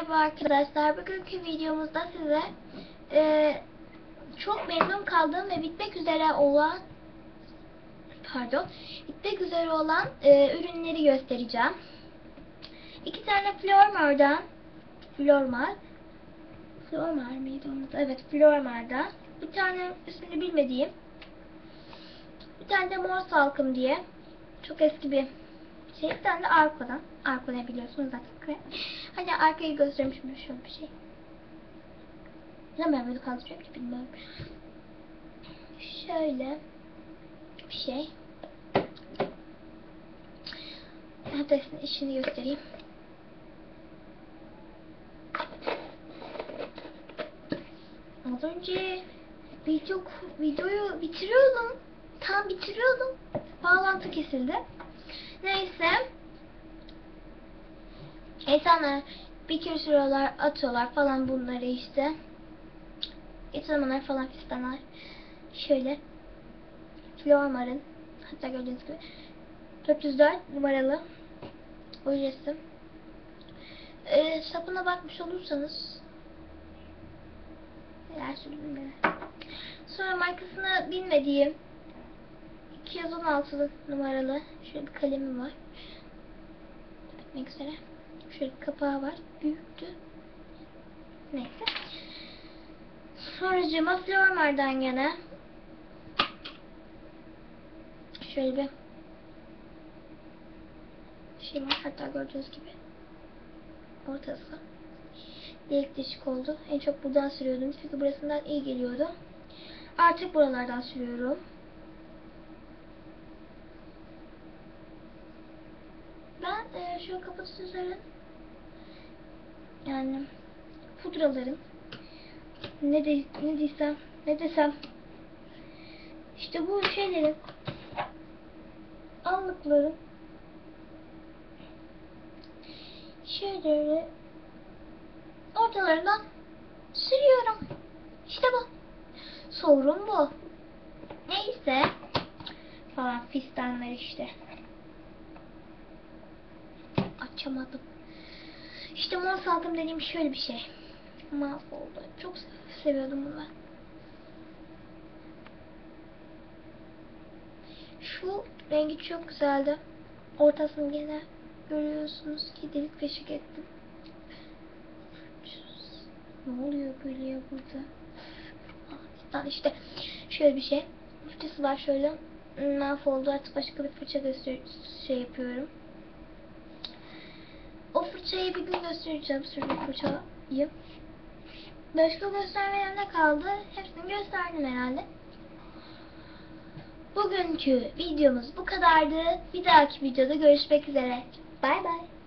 Merhaba arkadaşlar. Bugünkü videomuzda size e, çok memnun kaldığım ve bitmek üzere olan pardon bitmek üzere olan e, ürünleri göstereceğim. İki tane Flormar'dan Flormar Flormar mıydı onun? Evet Flormar'dan. Bir tane ismini bilmediğim bir tane de mor salkım diye çok eski bir şey. Tane de arkadan. Arka ne biliyorsunuz zaten. Hani arkayı göstereyim şimdi şöyle bir şey. Neden ben böyle kaldırıyorum ki bilmiyorum. Şöyle bir şey. Hatta size işini göstereyim. Az önce video, videoyu bitiriyordum. Tam bitiriyordum. Bağlantı kesildi. Neyse. İnsanlar bir kere atıyorlar falan bunları işte. İnsanlar falan fistanlar. Şöyle. Flormar'ın hatta gördüğünüz gibi 404 numaralı o resim. Ee, sapına bakmış olursanız neler sürdüm. Sonra markasını bilmediğim 216 numaralı şöyle bir kalemim var. Bitmek üzere. Şöyle bir kapağı var. Büyüktü. Neyse. Sonracığıma Flormar'dan gene şöyle bir şey var. Hatta gördüğünüz gibi ortası delik deşik oldu. En çok buradan sürüyordum. Çünkü burasından iyi geliyordu. Artık buralardan sürüyorum. Şu kapatıcıların yani pudraların ne de ne desem ne desem işte bu şeylerin allıkların şeyleri ortalarından sürüyorum. İşte bu. Sorun bu. Neyse falan fistanlar işte. Açamadım. İşte mor salkım dediğim şöyle bir şey. Mahvoldu. Çok seviyordum bunu ben. Şu rengi çok güzeldi. Ortasını gene görüyorsunuz ki delik deşik ettim. Ne oluyor böyle ya burada? Ah, işte şöyle bir şey. Fırçası var şöyle. Mahvoldu artık başka bir fırça göster şey yapıyorum. O fırçayı bir gün göstereceğim sürdüğüm fırçayı. Başka göstermeye ne kaldı? Hepsini gösterdim herhalde. Bugünkü videomuz bu kadardı. Bir dahaki videoda görüşmek üzere. Bay bay.